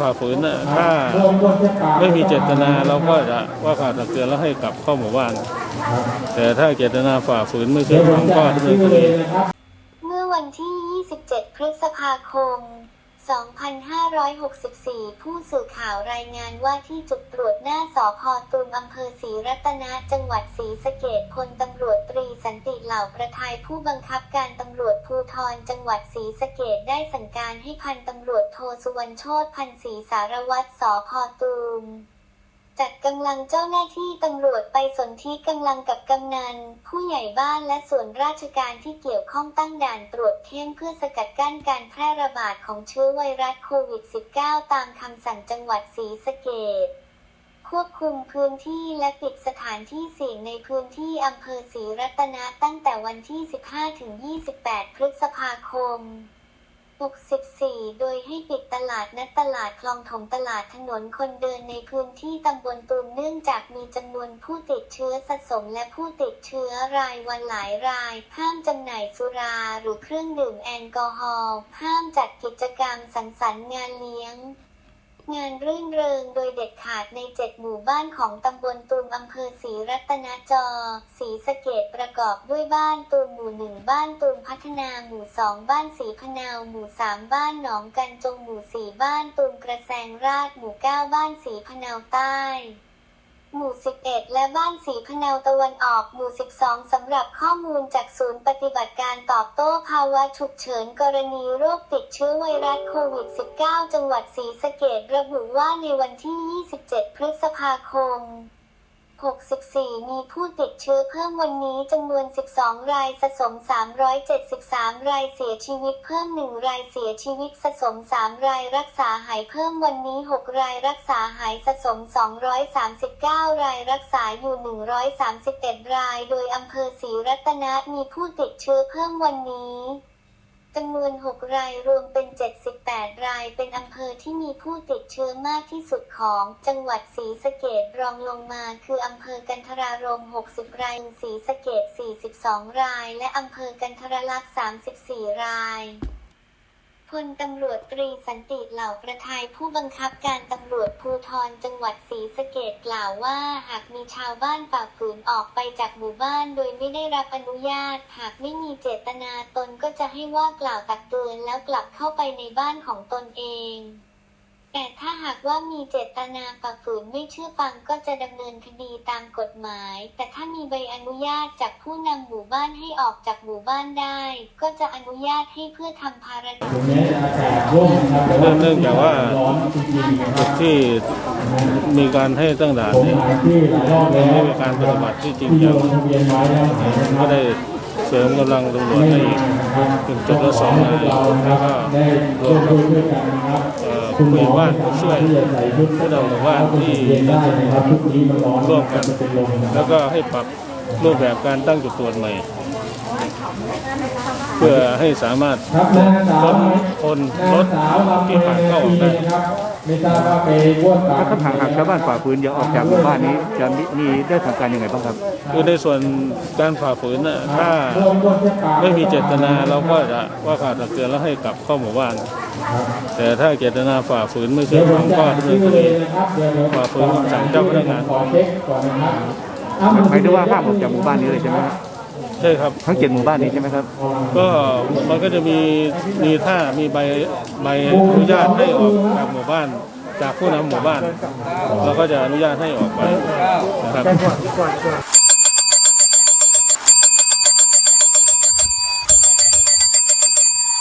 ฝ่าฝืนน่ะถ้าไม่มีเจตนาเราก็จะว่ากล่าวตักเตือนแล้วให้กลับเข้าหมู่บ้าน แต่ถ้าเจตนาฝ่าฝืนไม่เชื่อฟังก็ดำเนินคดีเมื่อวันที่ 27 พฤษภาคม 2564 ผู้สื่อข่าวรายงานว่าที่จุดตรวจหน้าสพตูมอำเภอศรีรัตนะจังหวัดศรีสะเกษพลตำรวจตรีสันติเหล่าประทายผู้บังคับการตำรวจภูธรจังหวัดศรีสะเกษได้สั่งการให้พันตำรวจโทสุวรรณโชตพันศรีสารวัตรสพตูม จัดกำลังเจ้าหน้าที่ตำรวจไปสนธิกำลังกับกำนัน ผู้ใหญ่บ้านและส่วนราชการที่เกี่ยวข้องตั้งด่านตรวจเข้มเพื่อสกัดกั้นการแพร่ระบาดของเชื้อไวรัสโควิด -19 ตามคำสั่งจังหวัดศรีสะเกษควบคุมพื้นที่และปิดสถานที่เสี่ยงในพื้นที่อำเภอศรีรัตนะตั้งแต่วันที่ 15-28 พฤษภาคม 64 โดยให้ปิดตลาดนัดตลาดคลองถมตลาดถนนคนเดินในพื้นที่ตำบลตูมเนื่องจากมีจำนวนผู้ติดเชื้อสะสมและผู้ติดเชื้อรายวันหลายราย ห้ามจำหน่ายสุราหรือเครื่องดื่มแอลกอฮอล์ ห้ามจัดกิจกรรมสังสรรค์งานเลี้ยง งานรื่นเริงโดยเด็ดขาดในเจ็ดหมู่บ้านของตำบลตูมอำเภอศรีรัตนจอศรีสะเกดประกอบด้วยบ้านตูมหมู่หนึ่งบ้านตูมพัฒนาหมู่สองบ้านศรีพนาวหมู่สามบ้านหนองกันจงหมู่สี่บ้านตูมกระแสงราชหมู่เก้าบ้านศรีพนาวใต้ หมู่ 11 และบ้านสีพนาวตะวันออกหมู่ 12 สำหรับข้อมูลจากศูนย์ปฏิบัติการตอบโต้ภาวะฉุกเฉินกรณีโรคติดเชื้อไวรัสโควิด -19 จังหวัดศรีสะเกดระบุว่าในวันที่ 27 พฤษภาคม 64 มีผู้ติดเชื้อเพิ่มวันนี้จำนวน 12 รายสะสม 373 รายเสียชีวิตเพิ่ม 1 รายเสียชีวิตสะสม 3 รายรักษาหายเพิ่มวันนี้ 6 รายรักษาหายสะสม 239 รายรักษาอยู่ 131 ราย โดยอำเภอศรีรัตนะมีผู้ติดเชื้อเพิ่มวันนี้ จำนวน 6 รายรวมเป็น 78 ราย เป็นอำเภอที่มีผู้ติดเชื้อมากที่สุดของจังหวัดศรีสะเกดรองลงมา คืออำเภอกันทรารม 60 รายศรีสะเกด42 ราย และอำเภอกันทรลักษณ์34 ราย ลตำรวจตรีสันติเหล่าประทายผู้บังคับการตำรวจภูธรจังหวัดศรีสะเกดกล่าวว่า หากมีชาวบ้านฝ่าฝืนออกไปจากหมู่บ้านโดยไม่ได้รับอนุญาต หากไม่มีเจตนาตนก็จะให้ว่ากล่าวตักเตือนแล้วกลับเข้าไปในบ้านของตนเอง แต่ถ้าหากว่ามีเจตนาฝ่าฝืนไม่เชื่อฟังก็จะดำเนินคดีตามกฎหมาย แต่ถ้ามีใบอนุญาตจากผู้นำหมู่บ้านให้ออกจากหมู่บ้านได้ ก็จะอนุญาตให้เพื่อทำภารกิจถึงากาศร่มนะครับแต่ว่าเนื่องจากว่าจริงๆนะครับที่มีการให้ตั้งด่านนี่ยหาที่ไม่มีการปฏิบัติที่จริงจังงทะเบียนไว้แล้วนะคก็ได้ เสริมกำลังตำรวจไม่ให้อีกมานะครับถึงจุดละสองนายพวกเรานะครับได้ร่วมด้วยช่วยกันนะครับเอ่อคุณหมอผู้ใหญ่บ้านช่วยที่จะใส่ชุดผู้นำหมู่บ้านที่เรียนได้นะครับชุดนี้มันร้อนร่วมกันจะเป็นลมนะคแล้รัวบก็ให้ปรับรูปแบบการตั้งจุดตรวจใหม่ เพื่อให้สามารถครับนางสาวลดคนนางลดสาวลำที่ผ่านเข้าออกได้ นะครับไม่ทราบว่าไปบ้วนปากถ้าหากหากชาวบ้านฝ่าฝืนอย่าออกจากหมู่บ้านนี้ จะมีมีได้ทำการยังไงบ้างครับ คือในส่วนการฝ่าฝืนน่ะถ้าร่วมบ้วนปากไม่มีเจตนาเราก็จะว่ากล่าวตักเตือนแล้วให้กลับเข้าหมู่บ้าน แต่ถ้าเจตนาฝ่าฝืนไม่เชื่เดี๋ยอวผฟัมงจะก็อ่านดำเนิชื่นอคเลดียนะครับเดี๋ยวเดี๋ยวฝ่าฝืนคำสั่งเจ้าพนักงานขอเช็คก่อนนะครับอ้าวหมายถึงว่าห้ามออกจากหมู่บ้านนี้เลยใช่ไหมครับ ใช่ครับ ทั้งเจ็ดหมู่บ้านนี้ใช่ไหมครับ ก็มันก็จะมีมีถ้ามีใบใบอนุญาตให้ออกจากหมู่บ้าน จากผู้นำหมู่บ้านเราก็จะอนุญาตให้ออกไปนะครับ